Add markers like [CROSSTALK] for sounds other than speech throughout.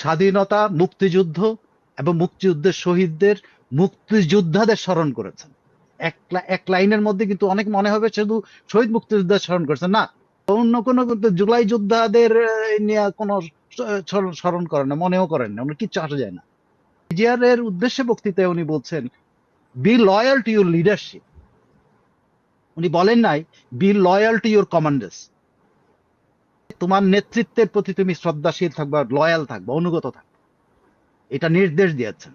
স্বাধীনতা, মুক্তিযুদ্ধ এবং মুক্তিযুদ্ধের শহীদদের মুক্তিযোদ্ধাদের স্মরণ করেছেন। এক লাইনের মধ্যে কিন্তু অনেক মনে হবে শুধু শহীদ মুক্তিযোদ্ধা স্মরণ করেছেন। না, অন্য কোনো জুলাই যোদ্ধাদের নিয়ে কোনো স্মরণ- করেন না, মনেও করেন না কিচ্ছু আসা যায় না। জিয়ার এর উদ্দেশ্যে বক্তৃতায় উনি বলছেন be loyal to your leadership উনি বলেন নাই be loyal to your commanders তোমার নেতৃত্বের প্রতি তুমি শ্রদ্ধাশীল থাকবা লয়াল থাকবা অনুগত থাকবা। এটা নির্দেশ দিয়েছেন।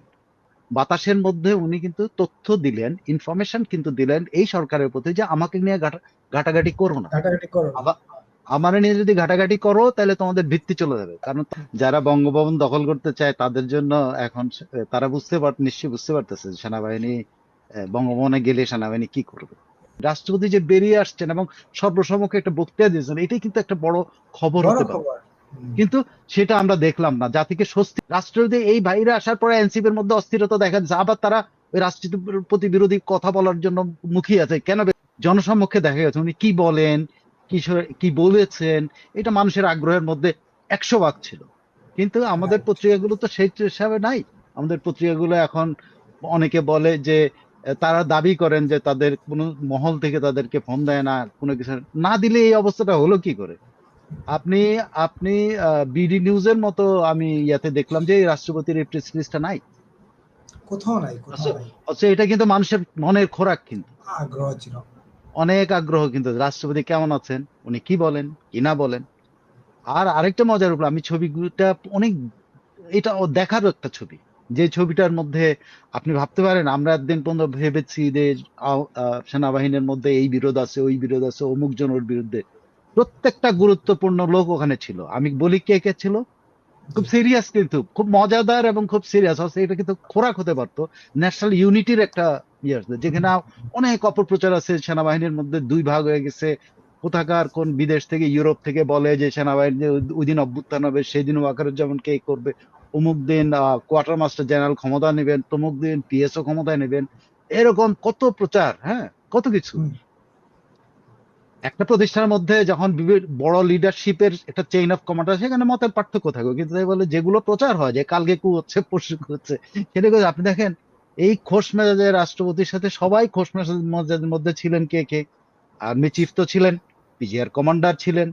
বাতাসের মধ্যে উনি কিন্তু তথ্য দিলেন ইনফরমেশন কিন্তু দিলেন এই সরকারের প্রতি যে আমাকে নিয়ে ঘাটাঘাটি করো না। আমার নিয়ে যদি ঘাটাঘাটি করো তাহলে তোমাদের ভিত্তি চলে যাবে। কারণ যারা বঙ্গভবন দখল করতে চায় তাদের জন্য এখন তারা বুঝতে পার নিশ্চয়ই বুঝতে পারতেছে সেনাবাহিনী বঙ্গভবনে গেলে সেনাবাহিনী কি করবে। রাষ্ট্রপতি যে বেরিয়ে আসছেন এবং সর্বসম্মুখে একটা বক্তৃতা দিয়েছেন এটাই কিন্তু একটা বড় খবর হতে পারে। কিন্তু সেটা আমরা দেখলাম না। জাতিকে স্বস্তি রাষ্ট্রপতি এই বাইরে আসার পরে এনসিপির মধ্যে অস্থিরতা দেখা যাচ্ছে আবার তারা ওই রাষ্ট্রপতি বিরোধী কথা বলার জন্য মুখিয়ে আছে। কেন জনসম্মুখে দেখা গেছে উনি কি বলেন কি কি বলেছেন এটা মানুষের আগ্রহের মধ্যে একশো ভাগ ছিল। কিন্তু আমাদের. পত্রিকাগুলো তো সেই হিসাবে নাই। আমাদের পত্রিকাগুলো এখন অনেকে বলে যে তারা দাবি করেন যে তাদের কোনো মহল থেকে তাদেরকে ফোন দেয় না কোনো কিছু না দিলে এই অবস্থাটা হলো কি করে? আপনি আপনি বিডি নিউজের মতো আমি ইয়াতে দেখলাম যে রাষ্ট্রপতির এই প্রেস রিলিজটা নাই। কোথাও নাই কোথাও আচ্ছা। এটা কিন্তু মানুষের মনের খোরাক কিন্তু। আগ্রহ ছিল। অনেক আগ্রহ কিন্তু। রাষ্ট্রপতি কেমন আছেন? উনি কি বলেন কি না বলেন? আর আরেকটা মজার উপর আমি ছবিটা অনেক এটা দেখার একটা ছবি। যে ছবিটার মধ্যে আপনি ভাবতে পারেন, আমরা একদিন পর্যন্ত ভেবেছি যে সেনাবাহিনীর মধ্যে এই বিরোধ আছে, ওই বিরোধ আছে, অমুক জনের বিরুদ্ধে। প্রত্যেকটা গুরুত্বপূর্ণ লোক ওখানে ছিল। আমি বলি কে কে ছিল? খুব সিরিয়াস কিন্তু, খুব মজাদার এবং খুব সিরিয়াস এটা কিন্তু খোরাক হতে পারতো। ন্যাশনাল ইউনিটির একটা ইয়ে আছে, যেখানে অনেক অপপ্রচার আছে সেনাবাহিনীর মধ্যে। দুই ভাগ হয়ে গেছে। কোথাকার কোন বিদেশ থেকে, ইউরোপ থেকে বলে যে সেনাবাহিনী ওই দিন অভ্যুত্থান হবে সেই দিন ওয়াকারুজ্জামান কে করবে। অমুক দিন কোয়ার্টার মাস্টার জেনারেল ক্ষমতা নেবেন তমুক দিন পিএসও ক্ষমতায় নেবেন এরকম কত প্রচার হ্যাঁ? কত কিছু। একটা প্রতিষ্ঠানের মধ্যে যখন বড় লিডারশিপের একটা চেইন অফ কমান্ড আছে সেখানে মতের পার্থক্য থাকবে কিন্তু তাই বলে যেগুলো প্রচার হয় যে কালকে কু হচ্ছে পরশু কু হচ্ছে সেটা আপনি দেখেন এই খোশ মেজাজের রাষ্ট্রপতির সাথে সবাই খোশ মেজাজের মধ্যে ছিলেন কে কে? আর্মি চিফ তো ছিলেন পিজিআর কমান্ডার ছিলেন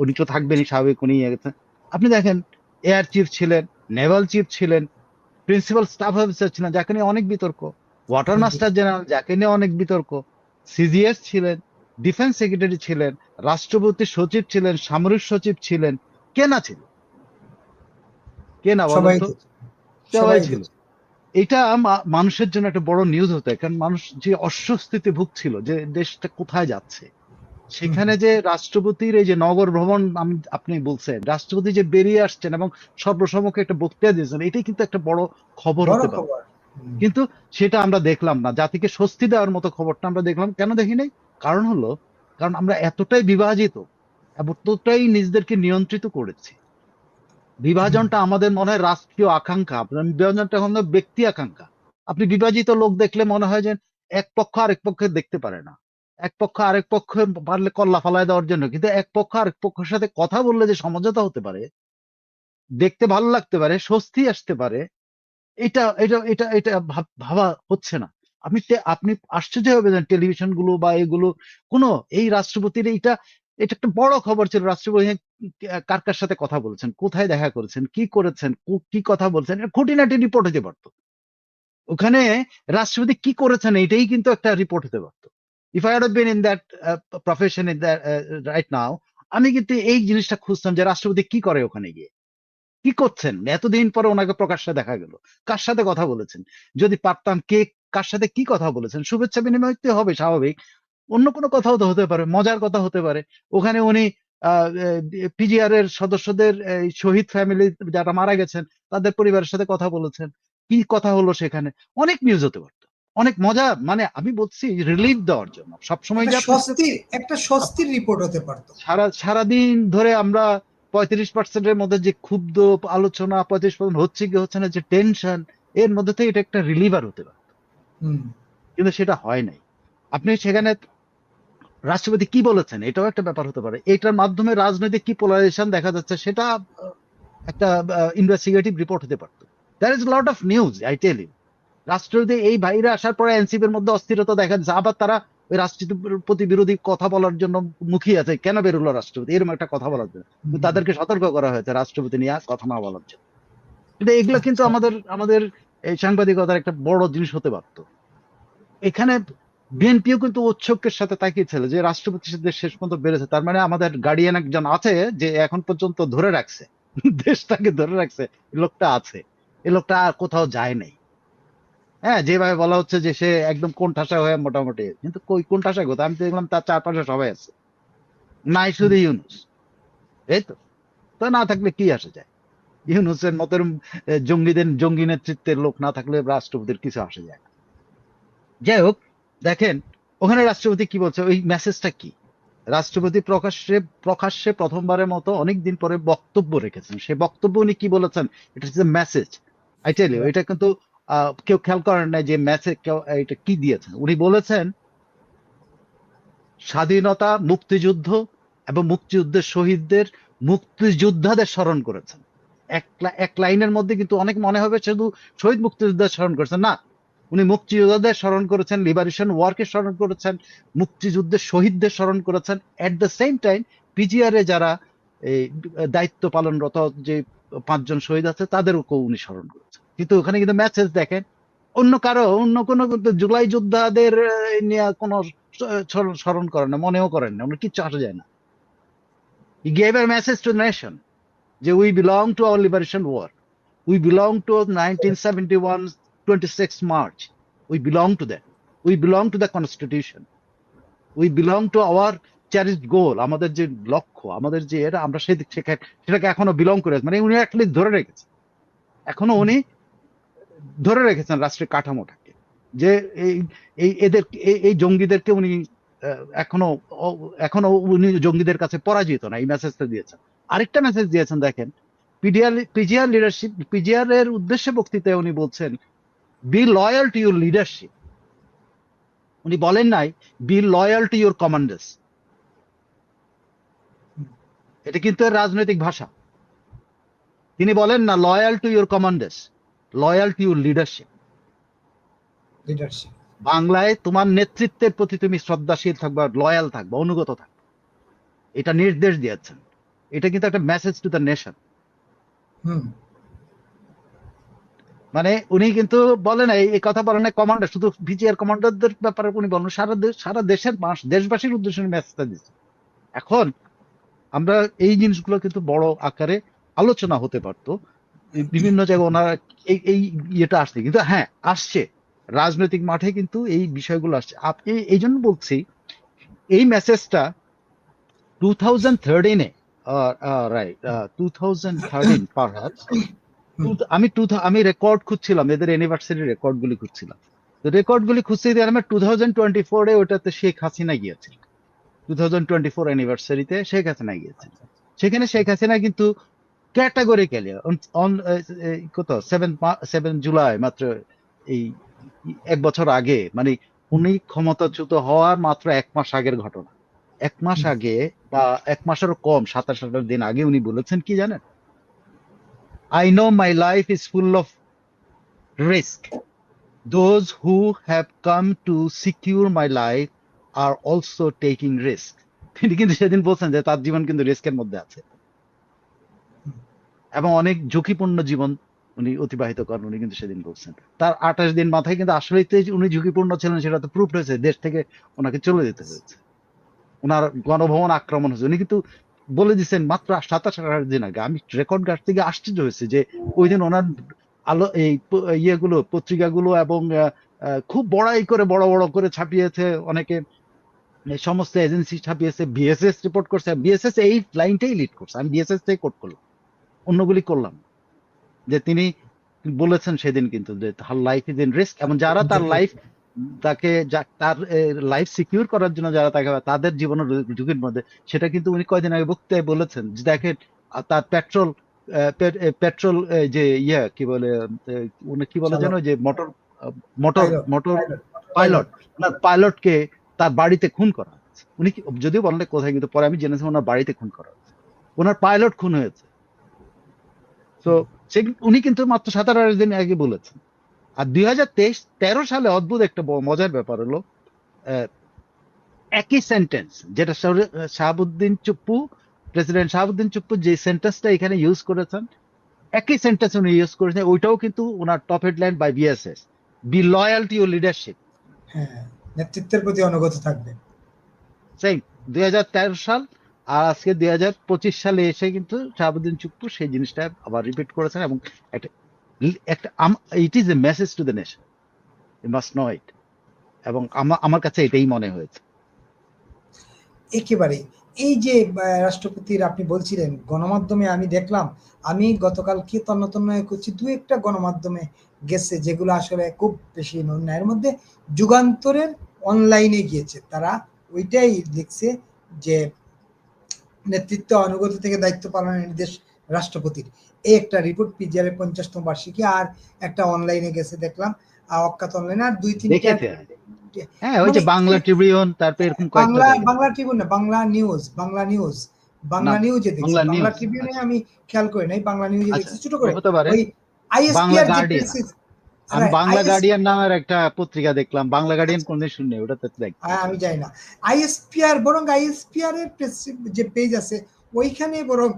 উনি- তো থাকবেনই স্বাভাবিক উনি আপনি দেখেন এয়ার চিফ ছিলেন নেভাল চিফ ছিলেন প্রিন্সিপাল স্টাফ অফিসার ছিলেন যাকে নিয়ে অনেক বিতর্ক। ওয়াটার মাস্টার জেনারেল যাকে নিয়ে অনেক বিতর্ক। সিজিএস ছিলেন ডিফেন্স সেক্রেটারি ছিলেন রাষ্ট্রপতি সচিব ছিলেন সামরিক সচিব ছিলেন। কে না ছিল? কে না সবাই ছিল। এটা মানুষের জন্য একটা বড় নিউজ হতো কারণ মানুষ যে অস্বস্তিতে ভুগছিল যে দেশটা কোথায় যাচ্ছে। সেখানে যে রাষ্ট্রপতির এই যে নগর ভ্রমণ আমি আপনি বলছেন রাষ্ট্রপতি যে বেরিয়ে আসছেন এবং সর্বসম্মুখে একটা বক্তৃতা দিয়েছেন এটাই কিন্তু একটা বড় খবর হতে পারে। কিন্তু সেটা আমরা দেখলাম না। জাতিকে স্বস্তি দেওয়ার মতো খবরটা আমরা দেখলাম। কেন দেখি নাই? কারণ হলো কারণ আমরা এতটাই বিভাজিত এতটাই নিজেদেরকে নিয়ন্ত্রিত করেছি। বিভাজনটা আমাদের মনে হয় রাষ্ট্রীয় আকাঙ্ক্ষা। বিভাজনটা হলো ব্যক্তি আকাঙ্ক্ষা। আপনি বিভাজিত লোক দেখলে মনে হয় যে এক পক্ষ আরেক পক্ষে দেখতে পারে না। এক পক্ষ আরেক পক্ষ পারলে কল্লা ফালায় দেওয়ার জন্য। কিন্তু এক পক্ষ আরেক পক্ষের সাথে কথা বললে যে সমঝোতা হতে পারে, দেখতে ভালো লাগতে পারে, স্বস্তি আসতে পারে, এটা এটা এটা এটা ভাবা হচ্ছে না। আপনি আপনি আশ্চর্য হবে টেলিভিশনগুলো বা এগুলো। কোনো, এই রাষ্ট্রপতির এইটা, এটা একটা বড় খবর ছিল, রাষ্ট্রপতি কার কার সাথে কথা বলেছেন, কোথায় দেখা করেছেন, কি করেছেন, কি কথা বলছেন, এটা খুঁটিনাটি রিপোর্ট হতে পারতো। ওখানে রাষ্ট্রপতি কি করেছেন, এটাই কিন্তু একটা রিপোর্ট হতে পারতো। If I had been in that profession in that right now আমি কিন্তু এই জিনিসটা খুঁজতাম যে রাষ্ট্রপতি কি করে ওখানে গিয়ে। কি করছেন? এতদিন পরে ওনাকে প্রকাশ্যে দেখা গেল। কার সাথে কথা বলেছেন? যদি পারতাম কে কার সাথে কি কথা বলেছেন? শুভেচ্ছা বিনিময় তো হবে, স্বাভাবিক। অন্য কোনো কথাও তো হতে পারে, মজার কথা হতে পারে। ওখানে উনি পিজিআর এর সদস্যদের শহীদ ফ্যামিলি যারা মারা গেছেন, তাদের পরিবারের সাথে কথা বলেছেন। কি কথা হলো সেখানে? অনেক নিউজ হতে পারতো অনেক মজা মানে আমি বলছি রিলিফ দেওয়ার জন্য। সবসময় স্বস্তির একটা স্বস্তির রিপোর্ট হতে পারতো। সারা সারাদিন ধরে আমরা পঁয়ত্রিশ পার্সেন্টের মধ্যে যে ক্ষুব্ধ আলোচনা পঁয়ত্রিশ পার্সেন্ট হচ্ছে কি হচ্ছে না যে টেনশন এর মধ্যে থেকে এটা একটা রিলিভার হতে পারে হুম। কিন্তু সেটা হয় নাই। আপনি সেখানে রাষ্ট্রপতি কি বলেছেন? এটাও একটা ব্যাপার হতে পারে। এটার মাধ্যমে রাজনৈতিক কি পোলারাইজেশন দেখা যাচ্ছে সেটা একটা ইনভেস্টিগেটিভ রিপোর্ট হতে পারতো। There is lot of news I tell you রাষ্ট্রপতি এই বাইরে আসার পরে এনসিপির মধ্যে অস্থিরতা দেখা যাচ্ছে আবার তারা ওই রাষ্ট্রপতি বিরোধী কথা বলার জন্য মুখী আছে। কেন বেরোলো রাষ্ট্রপতি? এরকম একটা কথা বলার জন্য। তাদেরকে সতর্ক করা হয়েছে রাষ্ট্রপতি নিয়ে কথা না বলার জন্য। কিন্তু এগুলো কিন্তু আমাদের আমাদের এই সাংবাদিকতার একটা বড় জিনিস হতে পারত এখানে বিএনপিও কিন্তু উৎসকের সাথে তাকিয়েছিল যে রাষ্ট্রপতি সাথে শেষ পর্যন্ত বেড়েছে। তার মানে আমাদের গার্ডিয়ান একজন আছে যে এখন পর্যন্ত ধরে রাখছে। দেশটাকে ধরে রাখছে। লোকটা আছে। এই লোকটা আর কোথাও যায় নাই। হ্যাঁ যেভাবে বলা হচ্ছে যে সে একদম কোন কোণঠাসা হয়ে মোটামুটি। কিন্তু কই, কোণঠাসা কোথায়? আমি দেখলাম তার চারপাশে সবাই আছে। নাই শুধু ইউনুস। এই তো। তো না থাকলে কি আসে যায়? ইউনুসের মতের জঙ্গিদের, জঙ্গি নেতৃত্বের লোক না থাকলে রাষ্ট্রপতির কিছু আসে যায় না। যাই হোক, দেখেন, ওখানে রাষ্ট্রপতি কি বলছে? ওই মেসেজটা কি? রাষ্ট্রপতি প্রকাশ্যে প্রকাশ্যে প্রথমবারের মতো অনেক দিন পরে বক্তব্য রেখেছেন। সে বক্তব্য উনি কি বলেছেন? এটা হচ্ছে মেসেজ আই টেল ইউ এটা কিন্তু কেউ খেয়াল করেন না যে কেউ এটা কি দিয়েছেন? উনি বলেছেন, স্বাধীনতা, মুক্তিযুদ্ধ এবং মুক্তিযুদ্ধের শহীদদের মুক্তিযোদ্ধাদের স্মরণ করেছেন। এক এক লাইনের মধ্যে কিন্তু অনেক মনে হবে শুধু শহীদ মুক্তিযোদ্ধার স্মরণ করেছেন, না। উনি মুক্তিযোদ্ধাদের স্মরণ করেছেন, লিবারেশন ওয়ার্কে স্মরণ করেছেন, মুক্তিযুদ্ধের শহীদদের স্মরণ করেছেন। At the same time PGR যারা এই, দায়িত্ব পালনরত যে পাঁচজন শহীদ আছে, তাদেরকেও উনি স্মরণ করেছেন। কিন্তু ওখানে কিন্তু মেসেজ দেখেন। অন্য কারও, অন্য কোনো জুলাই যোদ্ধাদের নিয়ে কোনো স্মরণ- করেন না, মনেও করেন না, ওনার কিচ্ছু আসা যায় না। He gave a message to nation যে we belong to our liberation war we belong to nineteen seventy one twenty six March we belong to that we belong to the constitution we belong to our cherished goal আমাদের যে লক্ষ্য, আমাদের যে এটা, আমরা সেখানে, সেটাকে এখনও বিলং করে। মানে উনি অ্যাটলিস্ট ধরে রেখেছেন এখনও উনি ধরে রেখেছেন রাষ্ট্রের কাঠামোটাকে, যে এই এদের, এই জঙ্গিদেরকে উনি এখনও এখনও উনি জঙ্গিদের কাছে পরাজিত না, এই মেসেজটা দিয়েছেন। আরেকটা মেসেজ দিয়েছেন, দেখেন পিডিআর পিজিআর লিডারশিপ পিজিআর এর উদ্দেশ্যে বক্তৃতায় উনি বলছেন be loyal to your leadership উনি বলেন নাই be loyal to your commanders এটা কিন্তু রাজনৈতিক ভাষা। তিনি বলেন না loyal to your commanders loyal to your leadership leadership বাংলায় তোমার নেতৃত্বের প্রতি তুমি শ্রদ্ধাশীল থাকবা লয়াল থাকবা অনুগত থাকবা। এটা নির্দেশ দিয়েছেন। এটা কিন্তু একটা মেসেজ টু দ্য নেশন মানে উনি কিন্তু বলেন না, এই কথা বলেন না কমান্ডার শুধু ভিজিআর কমান্ডারদের ব্যাপারে উনি বলেন সারা দেশ সারা দেশের মানুষ দেশবাসীর উদ্দেশ্যে মেসেজটা দিচ্ছে এখন আমরা এই জিনিসগুলো কিন্তু বড় আকারে আলোচনা হতে পারতো। বিভিন্ন জায়গায় ওনারা এই এই ইয়েটা আসছে। কিন্তু হ্যাঁ আসছে। রাজনৈতিক মাঠে কিন্তু এই বিষয়গুলো আসছে। আপনি এই জন্য বলছি এই মেসেজটা টু থাউজেন্ড থার্টিনে রাইট টু থাউজেন্ড থার্টিন আমি টু আমি রেকর্ড খুঁজছিলাম এদের অ্যানিভার্সারি রেকর্ড গুলি খুঁজছিলাম। তো রেকর্ড গুলি খুঁজতে আমার টু থাউজেন্ড টোয়েন্টি ফোরে ওটাতে শেখ হাসিনা গিয়েছে টু থাউজেন্ড টোয়েন্টি ফোর অ্যানিভার্সারিতে শেখ হাসিনা গিয়েছে সেখানে শেখ হাসিনা কিন্তু ক্যাটাগরিক্যালি অন কত? সেভেন সেভেন জুলাই মাত্র এই এক বছর আগে। মানে উনি ক্ষমতাচ্যুত হওয়ার মাত্র এক মাস আগের ঘটনা। এক মাস আগে বা এক মাসেরও কম সাতাশ আঠাশ দিন আগে উনি বলেছেন কি জানেন? I know my life is full of risk. Those who have come to secure my life R also taking risk. [LAUGHS] তিনি কিন্তু সেদিন বলছেন যে তার জীবন কিন্তু রিস্কের মধ্যে আছে। এবং অনেক ঝুঁকিপূর্ণ জীবন উনি অতিবাহিত করেন, উনি কিন্তু সেদিন বলছেন। তার আঠাশ দিন মাথায় কিন্তু আসলেই তো উনি ঝুঁকিপূর্ণ ছিলেন, সেটা তো প্রুফ হয়েছে দেশ থেকে ওনাকে চলে যেতে হয়েছে। ওনার গণভবন আক্রমণ হয়েছে। উনি কিন্তু বলে দিচ্ছেন মাত্র সাতাশ আঠাশ দিন আগে, আমি রেকর্ড গাছ থেকে আশ্চর্য হয়েছে যে ওই দিন ওনার আলো, এই ইয়েগুলো, পত্রিকাগুলো এবং খুব বড়াই করে, বড় বড় করে ছাপিয়েছে, অনেকে সমস্ত এজেন্সি ছাপিয়েছে বিএসএস রিপোর্ট করছে বিএসএস এই লাইনটাই লিড করছে। আমি বিএসএস থেকে কোট করলাম। অন্যগুলি করলাম। যে তিনি বলেছেন সেদিন কিন্তু যে তার লাইফ ইজ ইন রিস্ক এবং যারা তার লাইফ তাকে তার লাইফ সিকিউর করার জন্য যারা তাকে তাদের জীবনের ঝুঁকির মধ্যে সেটা কিন্তু উনি কয়দিন আগে বক্তৃতায় বলেছেন যে দেখেন তার পেট্রোল পেট্রোল যে ইয়ে কি বলে উনি কি বলে। যেন যে মোটর মোটর মোটর পাইলট ওনার পাইলটকে তার বাড়িতে খুন করা উনি যদিও বলেন না কোথায় কিন্তু পরে আমি জেনেছি ওনার বাড়িতে খুন করা হয়েছে। ওনার পাইলট খুন হয়েছে। তো সে উনি কিন্তু মাত্র সাতারো আঠাশ দিন আগে বলেছেন। আর দুই হাজার তেইশ তেরো সালে অদ্ভুত একটা মজার ব্যাপার হলো একই সেন্টেন্স যেটা শাহাবুদ্দিন চুপ্পু প্রেসিডেন্ট শাহাবুদ্দিন চুপ্পু যে সেন্টেন্সটা এখানে ইউজ করেছেন একই সেন্টেন্স উনি ইউজ করেছেন ওইটাও কিন্তু ওনার top headline by BSS be loyal to your leadership হ্যাঁ নেতৃত্বের প্রতি অনুগত থাকবে। সেম দুই হাজার তেরো সাল আর আজকে দুই হাজার পঁচিশ সালে এসে কিন্তু শাহাবুদ্দিন চুপ্পু সেই জিনিসটা আবার রিপিট করেছেন এবং একটা একটা it is a message to the nation you must know it এবং আমা- আমার কাছে এটাই মনে হয়েছে। একেবারে এই যে রাষ্ট্রপতির আপনি বলছিলেন, গণমাধ্যমে আমি দেখলাম, আমি গতকাল কি তন্ন তন্ন করছি, দু একটা গণমাধ্যমে গেছে, যেগুলো আসলে খুব বেশি নয় এর মধ্যে। যুগান্তরের অনলাইনে গিয়েছে। তারা ওইটাই লিখছে যে নেতৃত্ব অনুগত থেকে দায়িত্ব পালনের নির্দেশ রাষ্ট্রপতির। এই একটা রিপোর্ট পিজিআর এর পঞ্চাশতম বার্ষিকী আর একটা অনলাইনে গেছে দেখলাম। অজ্ঞাত অনলাইনে আর দুই দেখেছে? হ্যাঁ ওই যে মানে- বাংলা ট্রিবিউন তারপর এরকম বাংলা বাংলা ট্রিবিউন না বাংলা নিউজ বাংলা নিউজ বাংলা নিউজে দেখছি। বাংলা ট্রিবিউনে। আমি খেয়াল করি নাই বাংলা নিউজে আচ্ছা, দেখছি। ছোট করে ওই আইএসপিআর যে আমি বাংলা গার্ডিয়ান নামের একটা পত্রিকা দেখলাম। বাংলা গার্ডিয়ান আচ্ছা। কোনদিন শুনি ওটা তো দেখ। হ্যাঁ, আমি জানি না। আইএসপিআর বরং আইএসপিআর এর যে পেজ আছে ওইখানে বরং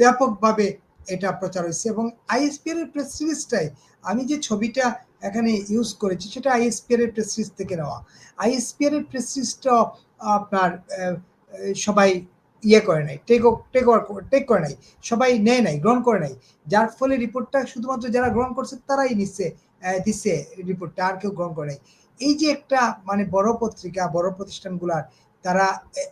ব্যাপকভাবে এটা প্রচার হয়েছে এবং আইএসপিআর এর প্রেস সিরিজটাই আমি যে ছবিটা এখানে ইউজ করেছি সেটা আইএসপিআর এর প্রেস সিরিজ থেকে নেওয়া। আইএসপিআর এর প্রেস সিরিজটা আপনার সবাই ইয়ে করে নাই টেক টেক টেক করে নাই সবাই নেয় নাই গ্রহণ করে নাই। যার ফলে রিপোর্টটা শুধুমাত্র যারা গ্রহণ করছে তারাই নিচ্ছে। দিচ্ছে রিপোর্টটা আর কেউ গ্রহণ করে এই যে একটা মানে বড় পত্রিকা বড় প্রতিষ্ঠানগুলার তারা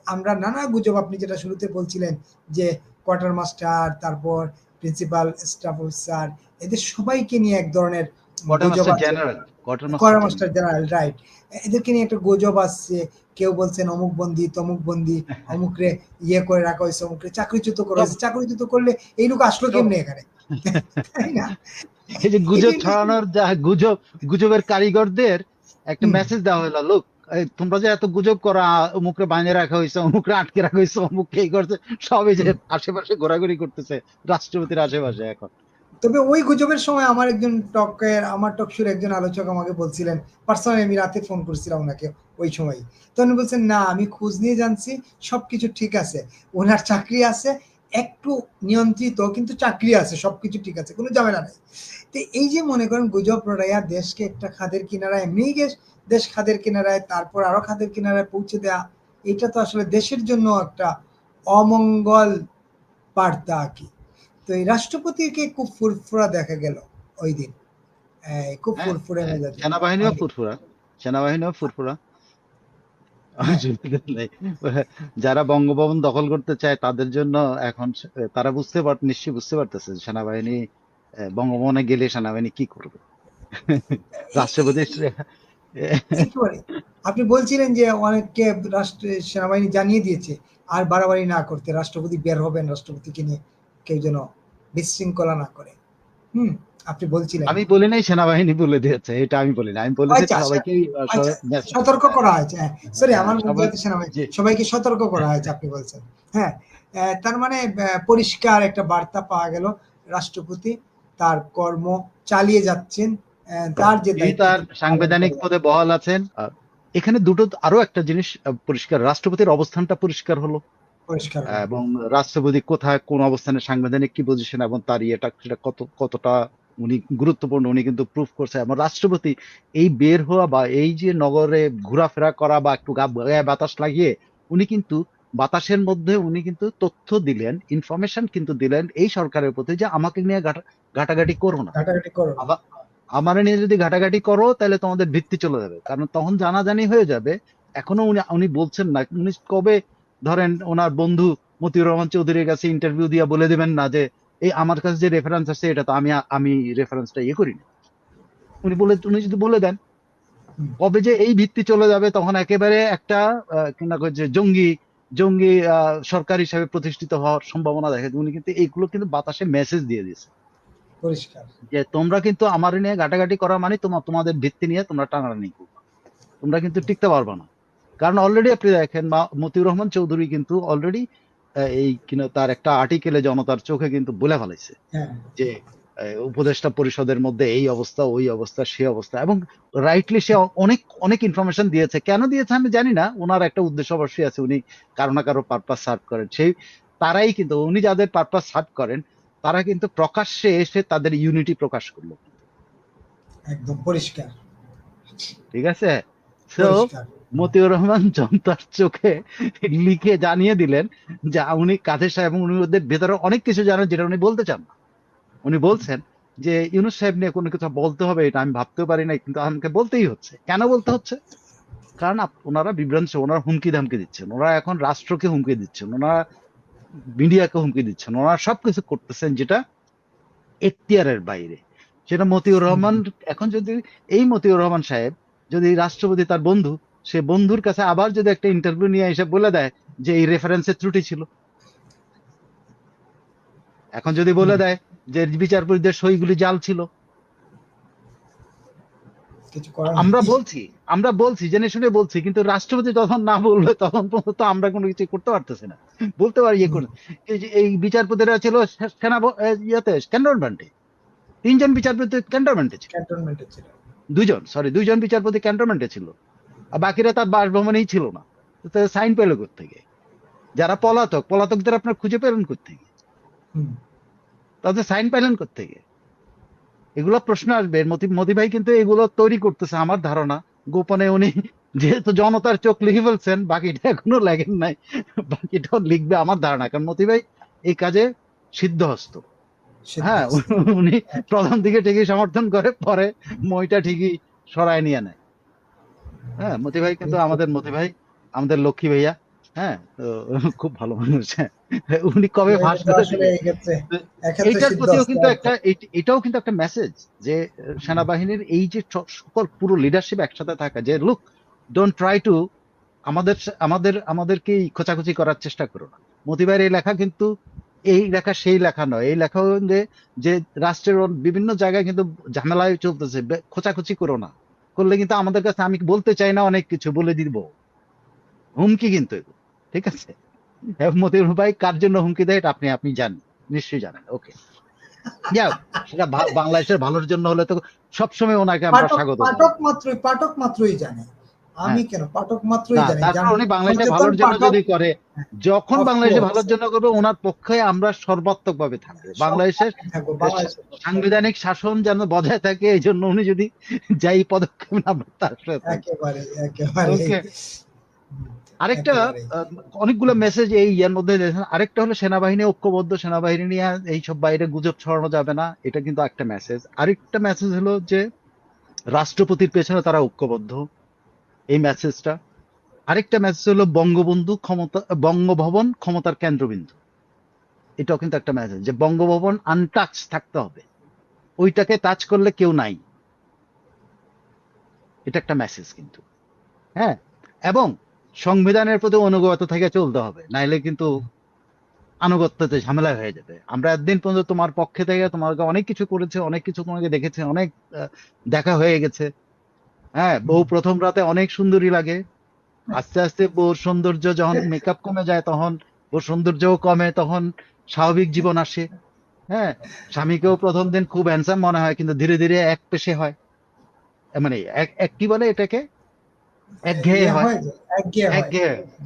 আমরা নানা গুজব আপনি যেটা শুরুতে বলছিলেন যে কোয়ার্টার মাস্টার তারপর প্রিন্সিপাল স্টাফ অফিসার এদের সবাইকে নিয়ে এক ধরনের কোয়ার্টার মাস্টার জেনারেল রাইট এদেরকে নিয়ে একটা গুজব আসছে কেউ বলছেন অমুক বন্দি তমুক বন্দি অমুকরে ইয়ে করে রাখা হয়েছে অমুকরে চাকরিচ্যুত করা হয়েছে। চাকরিচ্যুত করলে এই লোক আসলো কেমনে এখানে? [LAUGHS] তাই না? এই যে গুজব ছড়ানোর গুজব গুজবের কারিগরদের একটা মেসেজ দেওয়া হলো লোক তোমরা যে এত গুজব করা অমুকরে রাখা হয়েছে অমুকরে আটকে রাখা হয়েছে অমুককে এই করছে সবই যে আশেপাশে ঘোরাঘুরি করতেছে রাষ্ট্রপতির আশেপাশে এখন। তবে ওই গুজবের সময় আমার একজন টকের আমার টকশুর একজন আলোচক আমাকে বলছিলেন পার্সোনালি আমি রাতে ফোন করছিলাম ওনাকে ওই সময় তো উনি বলছেন না আমি খোঁজ নিয়ে জানছি সবকিছু ঠিক আছে ওনার চাকরি আছে একটু নিয়ন্ত্রিত কিন্তু চাকরি আছে সবকিছু ঠিক আছে কোনো ঝামেলা নেই। তো এই যে মনে করেন গুজব রড়াইয়া দেশকে একটা খাদের কিনারায় এমনিই গেছ দেশ খাদের কিনারায় তারপর আরও খাদের কিনারায় পৌঁছে দেয়া এটা তো আসলে দেশের জন্য একটা অমঙ্গল বার্তা আর কি। তো এই রাষ্ট্রপতিকে খুব ফুরফুরা দেখা গেল ওই দিন। খুব হ্যাঁ, ফুরফুরে সেনাবাহিনীও ফুরফুরা সেনাবাহিনীও ফুরফুরা। যারা বঙ্গভবন দখল করতে চায়, তাদের জন্য এখন তারা বুঝতে পার নিশ্চয়ই বুঝতে পারতেছে সেনাবাহিনী বঙ্গভবনে গেলে সেনাবাহিনী কি করবে? রাষ্ট্রপতি [LAUGHS] আপনি বলছিলেন যে অনেককে রাষ্ট্র সেনাবাহিনী জানিয়ে দিয়েছে, আর বাড়াবাড়ি না করতে রাষ্ট্রপতি বের হবেন, রাষ্ট্রপতিকে নিয়ে কেউ যেন বিশৃঙ্খলা না করে। হুম আপনি বলছিলেন। আমি বলি নাই সেনাবাহিনী বলে দিয়েছে এটা আমি বলি না আমি বলেছি আচ্ছা, আচ্ছা। সবাইকে আচ্ছা, সতর্ক করা হয়েছে হ্যাঁ। সরি আমার সেনাবাহিনী সবাইকে সতর্ক করা হয়েছে আপনি বলছেন। হ্যাঁ তার মানে পরিষ্কার একটা বার্তা পাওয়া গেল রাষ্ট্রপতি তার কর্ম চালিয়ে যাচ্ছেন তার যে তার সাংবিধানিক পদে বহাল আছেন। এখানে দুটো আরও একটা জিনিস পরিষ্কার। রাষ্ট্রপতির অবস্থানটা পরিষ্কার হলো। এবং রাষ্ট্রপতি কোথায় কোন অবস্থানে সাংবিধানিক কি পজিশন এবং তার ইয়েটা সেটা কত কতটা উনি গুরুত্বপূর্ণ উনি কিন্তু প্রুফ করছে। এবং রাষ্ট্রপতি এই বের হওয়া বা এই যে নগরে ঘোরাফেরা করা বা একটু গায়ে বাতাস লাগিয়ে উনি কিন্তু বাতাসের মধ্যে উনি কিন্তু তথ্য দিলেন ইনফরমেশন কিন্তু দিলেন এই সরকারের প্রতি যে আমাকে নিয়ে ঘাটা- ঘাটাঘাটি করো না। আমার নিয়ে যদি ঘাটাঘাটি করো তাহলে তোমাদের ভিত্তি চলে যাবে। কারণ তখন জানাজানি হয়ে যাবে। এখনও উনি উনি বলছেন না। উনি কবে ধরেন ওনার বন্ধু মতিউর রহমান চৌধুরীর কাছে ইন্টারভিউ দিয়ে বলে দিবেন না যে এই আমার কাছে যে রেফারেন্স আছে এটা তো আমি আমি রেফারেন্সটা ইয়ে করিনি। উনি বলে উনি যদি বলে দেন কবে যে এই ভিত্তি চলে যাবে তখন একেবারে একটা আহ, কি না কয় যে জঙ্গি জঙ্গি সরকার হিসাবে প্রতিষ্ঠিত হওয়ার সম্ভাবনা দেখা উনি কিন্তু এইগুলো কিন্তু বাতাসে মেসেজ দিয়ে দিয়েছে। যে তোমরা কিন্তু আমার নিয়ে ঘাটাঘাটি করা মানে তোমার তোমাদের ভিত্তি নিয়ে তোমরা টানাটানি করবে। তোমরা কিন্তু টিকতে পারবে না। কারণ অলরেডি আপনি দেখেন মতিউর রহমান চৌধুরী কিন্তু অলরেডি এই কিনা তার একটা আর্টিকেলে জনতার চোখে কিন্তু বলে ফেলাইছে হ্যাঁ। যে উপদেষ্টা পরিষদের মধ্যে এই অবস্থা ওই অবস্থা সেই অবস্থা এবং রাইটলি সে অনেক অনেক ইনফরমেশন দিয়েছে। কেন দিয়েছে আমি জানি না ওনার একটা উদ্দেশ্য অবশ্যই আছে উনি কারও না কারও পারপাস সার্ভ করেন। সেই তারাই কিন্তু উনি যাদের পারপাস সার্ভ করেন তারা কিন্তু প্রকাশ্যে এসে তাদের ইউনিটি প্রকাশ করল। একদম পরিষ্কার। ঠিক আছে? তো মতিউর রহমান জনতার চোখে লিখে জানিয়ে দিলেন যে উনি কাদের সাহেব উনি ওদের ভেতরে অনেক কিছু জানেন যেটা উনি বলতে চান না। উনি বলছেন যে ইউনুস সাহেব নিয়ে কোনো কিছু বলতে হবে, এটা আমি ভাবতেও পারি না কিন্তু আমাকে বলতেই হচ্ছে। কেন বলতে হচ্ছে? কারণ ওনারা বিভ্রান্ত ওনারা হুমকি ধামকি দিচ্ছেন ওনারা এখন রাষ্ট্রকে হুমকি দিচ্ছেন ওনারা মিডিয়াকে হুমকি দিচ্ছেন ওনারা সবকিছু করতেছেন যেটা এখতিয়ারের বাইরে। সেটা মতিউর রহমান, এখন যদি এই মতিউর রহমান সাহেব যদি রাষ্ট্রপতি তার বন্ধু সে বন্ধুর কাছে আবার যদি একটা ইন্টারভিউ নিয়ে এসে বলে দেয় যে এই রেফারেন্সের ত্রুটি ছিল। এখন যদি বলে দেয় যে বিচারপতিদের সইগুলি জাল ছিল। আমরা বলছি আমরা বলছি জেনে শুনে বলছি কিন্তু রাষ্ট্রপতি যখন না বলবে তখন পর্যন্ত আমরা কোনো কিছু করতে পারতেছি না। বলতে পারি ইয়ে করে। এই যে এই বিচারপতিরা ছিল সেনা ইয়েতে ক্যান্টনমেন্টে। তিনজন বিচারপতি ক্যান্টনমেন্টে ছিল। দুজন সরি দুইজন বিচারপতি ক্যান্টনমেন্টে ছিল। আর বাকিরা তার বাসভবনেই ছিল না। সাইন পেল থেকে যারা পলাতক পলাতকদের আপনার খুঁজে পেলেন থেকে তাদের সাইন পেলেন থেকে এগুলো প্রশ্ন আসবে। মতি ভাই কিন্তু এগুলো তৈরি করতেছে আমার ধারণা। গোপনে উনি যেহেতু জনতার চোখ লিখে ফেলছেন বাকিটা এখনও লেগেন নাই। বাকিটাও লিখবে আমার ধারণা। কারণ মতি ভাই এই কাজে সিদ্ধহস্ত। হ্যাঁ উনি প্রথম দিকে ঠিকই সমর্থন করে পরে মইটা ঠিকই সরায় নিয়ে নেয়। হ্যাঁ মতি ভাই কিন্তু আমাদের মতি ভাই আমাদের লক্ষ্মী ভাইয়া হ্যাঁ তো খুব ভালো মানুষ হ্যাঁ। উনি কবে এক্ষেত্রে এইটার প্রতিও কিন্তু একটা এটাও কিন্তু একটা মেসেজ যে সেনাবাহিনীর এই যে সকল পুরো লিডারশিপ একসাথে থাকা যে লুক ডোন্ট ট্রাই টু আমাদের আমাদের আমাদেরকেই খোঁচাখুচি করার চেষ্টা করো না। মতিবার এই লেখা কিন্তু এই লেখা সেই লেখা নয়। এই লেখা যে রাষ্ট্রের বিভিন্ন জায়গায় কিন্তু ঝামেলায় চলতেছে খোঁচাখুচি করো না। করলে কিন্তু আমাদের কাছে আমি বলতে চাই না অনেক কিছু বলে দিব। হুমকি কিন্তু ঠিক আছে? এবং মতিউর ভাই কার জন্য হুমকি দেয় এটা আপনি আপনি জানেন নিশ্চয়ই জানেন ওকে। যাও সেটা বাংলাদেশের ভালোর জন্য হলে তো সবসময় ওনাকে আমরা স্বাগত। পাঠক মাত্রই পাঠক মাত্রই জানে। আমি কেন? পাঠক মাত্রই জানি তারপর উনি সচেতন ভালোর জন্য যদি করে যখন Of বাংলাদেশের course. ভালোর জন্য করবে ওনার পক্ষে আমরা সর্বাত্মক ভাবে থাকব, বাংলাদেশের সাংবিধানিক শাসন যেন বজায় থাকে এই জন্য উনি যদি যাই পদক্ষেপ না তার সাথে একেবারে একেবারে। আরেকটা অনেকগুলো মেসেজ এই ইয়ার মধ্যে। আরেকটা হলো সেনাবাহিনী ঐক্যবদ্ধ সেনাবাহিনী নিয়ে এইসব বাইরে গুজব ছড়ানো যাবে না এটা কিন্তু একটা মেসেজ আরেকটা মেসেজ হলো যে রাষ্ট্রপতির পেছনে তারা ঐক্যবদ্ধ। এই মেসেজটা আরেকটা মেসেজ হলো বঙ্গবন্ধু ক্ষমতা, বঙ্গভবন ক্ষমতার কেন্দ্রবিন্দু। এটাও কিন্তু একটা মেসেজ যে বঙ্গভবন আনটাচ থাকতে হবে। ওইটাকে টাচ করলে কেউ নাই। এটা একটা মেসেজ কিন্তু। হ্যাঁ? এবং সংবিধানের প্রতি অনুগত থেকে চলতে হবে, নাইলে কিন্তু আনুগত্যতে ঝামেলা হয়ে যাবে। আমরা একদিন পর্যন্ত তোমার পক্ষে থেকে তোমাকে অনেক কিছু করেছে, অনেক কিছু তোমাকে দেখেছে, অনেক দেখা হয়ে গেছে। হ্যাঁ বউ প্রথম রাতে অনেক সুন্দরী লাগে। আস্তে আস্তে বউর সৌন্দর্য যখন মেকআপ কমে যায় তখন ওর সৌন্দর্যও কমে তখন স্বাভাবিক জীবন আসে। হ্যাঁ স্বামীকেও প্রথম দিন খুব হ্যান্ডসাম মনে হয় কিন্তু ধীরে ধীরে এক পেশে হয়। মানে এক এক কি বলে এটাকে? একঘেয়ে হয়। একঘেয়ে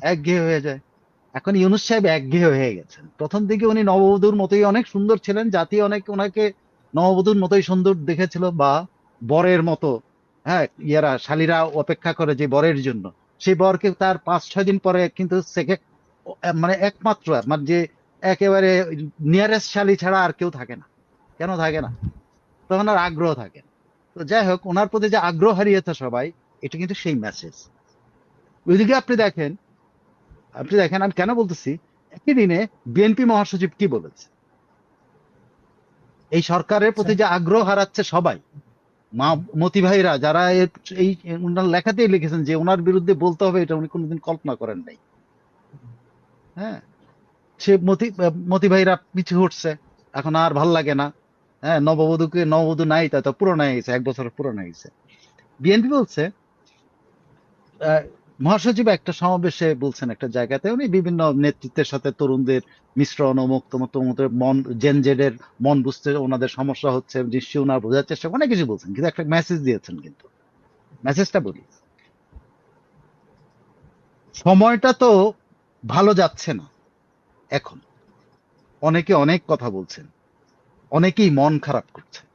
একঘেয়ে হয়ে। যায়। এখন ইউনুস সাহেব একঘেয়ে হয়ে গেছেন। প্রথম দিকে উনি নববধূর মতোই অনেক সুন্দর ছিলেন জাতি অনেক ওনাকে নববধূর মতোই সুন্দর দেখেছিল বা বরের মতো হ্যাঁ ইয়ারা শালীরা অপেক্ষা করে যে বরের জন্য। সেই বরকে তার পাঁচ ছয় দিন পরে কিন্তু মানে একমাত্র মানে যে একেবারে নিয়ারেস্ট শালী ছাড়া আর কেউ থাকে না। কেন থাকে না? তখন আর আগ্রহ থাকে তো যাই হোক ওনার প্রতি যে আগ্রহ হারিয়েছে সবাই এটা কিন্তু সেই মেসেজ ওইদিকে আপনি দেখেন আপনি দেখেন আমি কেন বলতেছি একই দিনে বিএনপি মহাসচিব কি বলেছে? এই সরকারের প্রতি যে আগ্রহ হারাচ্ছে সবাই মা মতি ভাইরা যারা এই ওনার লেখাতেই লিখেছেন যে ওনার বিরুদ্ধে বলতে হবে, এটা উনি কোনোদিন কল্পনা করেন নাই। হ্যাঁ? সে মতি মতি ভাইরা পিছু হটছে, এখন আর ভালো লাগে না। হ্যাঁ নববধূকে, নববধূ নাই, তা তো পুরনো হয়ে গেছে, এক বছর পুরনো হয়ে গেছে। বিএনপি বলছে মহাসচিব একটা সমাবেশে বলছেন একটা জায়গাতে, উনি বিভিন্ন নেতৃত্বের সাথে তরুণদের মিশ্রণ ও মুক্তমত মন জেনজেডের মন বুঝতে ওনাদের সমস্যা হচ্ছে, নিশ্চয়ই ওনার বোঝার চেষ্টা, অনেক কিছু বলছেন, কিন্তু একটা মেসেজ দিয়েছেন কিন্তু। মেসেজটা বলি। সময়টা তো ভালো যাচ্ছে না, এখন। অনেকে অনেক কথা বলছেন, অনেকেই মন খারাপ করছে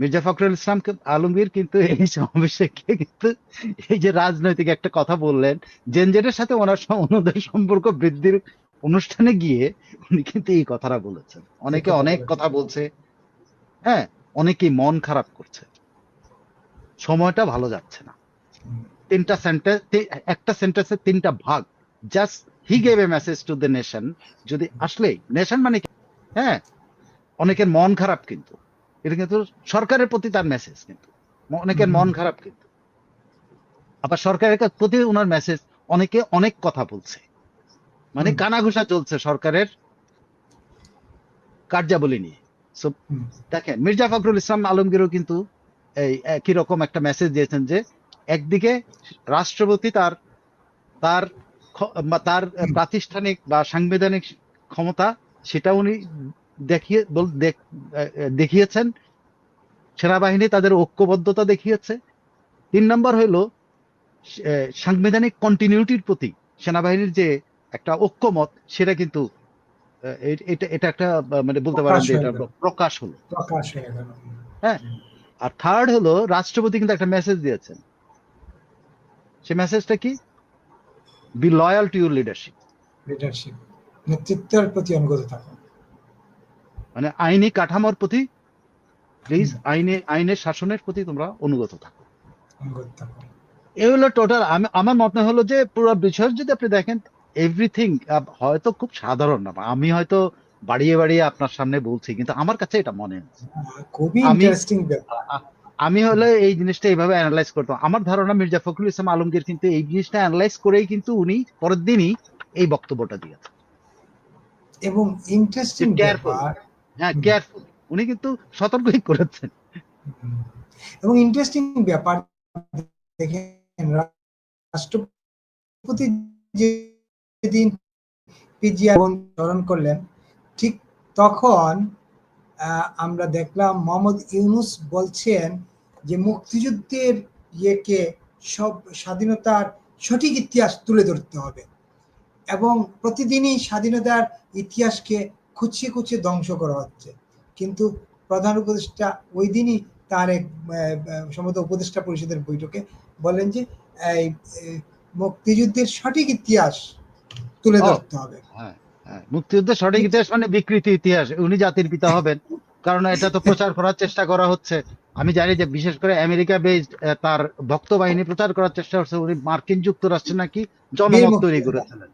মির্জা ফখরুল ইসলাম আলমগীর কিন্তু এই সমাবেশে কিন্তু এই যে রাজনৈতিক একটা কথা বললেন জেনজেটের সাথে ওনার স- সম্পর্ক বৃদ্ধির অনুষ্ঠানে গিয়ে উনি কিন্তু এই কথাটা বলেছেন। অনেকে অনেক কথা বলছে হ্যাঁ অনেকেই মন খারাপ করছে। সময়টা ভালো যাচ্ছে না। তিনটা সেন্টেন্স একটা সেন্টেন্সের তিনটা ভাগ। Just he gave a message to the nation যদি আসলেই নেশন মানে কি? হ্যাঁ অনেকের মন খারাপ কিন্তু। এটা কিন্তু সরকারের প্রতি তার মেসেজ কিন্তু। অনেকের মন খারাপ কিন্তু। আবার সরকারের প্রতি ওনার মেসেজ অনেকে অনেক কথা বলছে। মানে। কানাঘুষা চলছে সরকারের কার্যাবলী নিয়ে। হুম। দেখেন মির্জা ফখরুল ইসলাম আলমগীরও কিন্তু এই একই রকম একটা মেসেজ দিয়েছেন যে একদিকে রাষ্ট্রপতি তার তার তার প্রাতিষ্ঠানিক বা সাংবিধানিক ক্ষমতা সেটা উনি দেখিয়ে দেখিয়েছেন। সেনাবাহিনী তাদের ঐক্যবদ্ধতা দেখিয়েছে। তিন নম্বর হইল সাংবিধানিক কন্টিনিউটির প্রতি সেনাবাহিনীর যে একটা ঐক্যমত সেটা কিন্তু এটা এটা একটা মানে বলতে পারেন প্রকাশ যে এটা প্রকাশ হলো। প্রকাশ হ্যাঁ আর থার্ড হলো রাষ্ট্রপতি কিন্তু একটা মেসেজ দিয়েছেন। সে মেসেজটা কি? Be loyal to your leadership leadership নেতৃত্বের প্রতি অনুগত থাকুন। মানে আইনি কাঠামোর প্রতি প্লিজ আইনে আইনের শাসনের প্রতি তোমরা অনুগত থাকো। এই হলো টোটাল আমার মনে হলো যে পুরো বিষয় যদি আপনি দেখেন এভরিথিং হয়তো খুব সাধারণ না আমি হয়তো বাড়িয়ে বাড়িয়ে আপনার সামনে বলছি কিন্তু আমার কাছে এটা মনে হয় খুবই আমি- ইন্টারেস্টিং আমি হলে এই জিনিসটা এইভাবে অ্যানালাইজ করতাম। আমার ধারণা মির্জা ফখরুল ইসলাম আলমগীর কিন্তু এই জিনিসটা অ্যানালাইজ করেই কিন্তু উনি পরের দিনই এই বক্তব্যটা দিয়েছেন। এবং ইন্টারেস্টিং. ব্যাপার হ্যাঁ কেয়ারফুল উনি কিন্তু সতর্কই করেছেন। এবং ইন্টারেস্টিং ব্যাপার, দেখেন, রাষ্ট্রপতি যেদিন পিজিআর স্মরণ করলেন, ঠিক তখন আমরা দেখলাম মোহাম্মদ ইউনুস বলছেন যে মুক্তিযুদ্ধের ইয়েকে সব স্বাধীনতার সঠিক ইতিহাস তুলে ধরতে হবে। এবং প্রতিদিনই স্বাধীনতার ইতিহাসকে খুঁচিয়ে খুঁচিয়ে ধ্বংস করা হচ্ছে। কিন্তু প্রধান উপদেষ্টা ওই দিনই তার এক সম্ভবত উপদেষ্টা পরিষদের বৈঠকে বলেন যে এই মুক্তিযুদ্ধের সঠিক ইতিহাস তুলে ধরতে হবে। হ্যাঁ হ্যাঁ মুক্তিযুদ্ধের সঠিক ইতিহাস মানে বিকৃতি ইতিহাস উনি জাতির পিতা হবেন। কারণ এটা তো প্রচার করার চেষ্টা করা হচ্ছে। আমি জানি যে বিশেষ করে আমেরিকা বেসড তার ভক্ত বাহিনী প্রচার করার চেষ্টা করছে উনি মার্কিন যুক্তরাষ্ট্রে নাকি জনমত তৈরি করেছিলেন।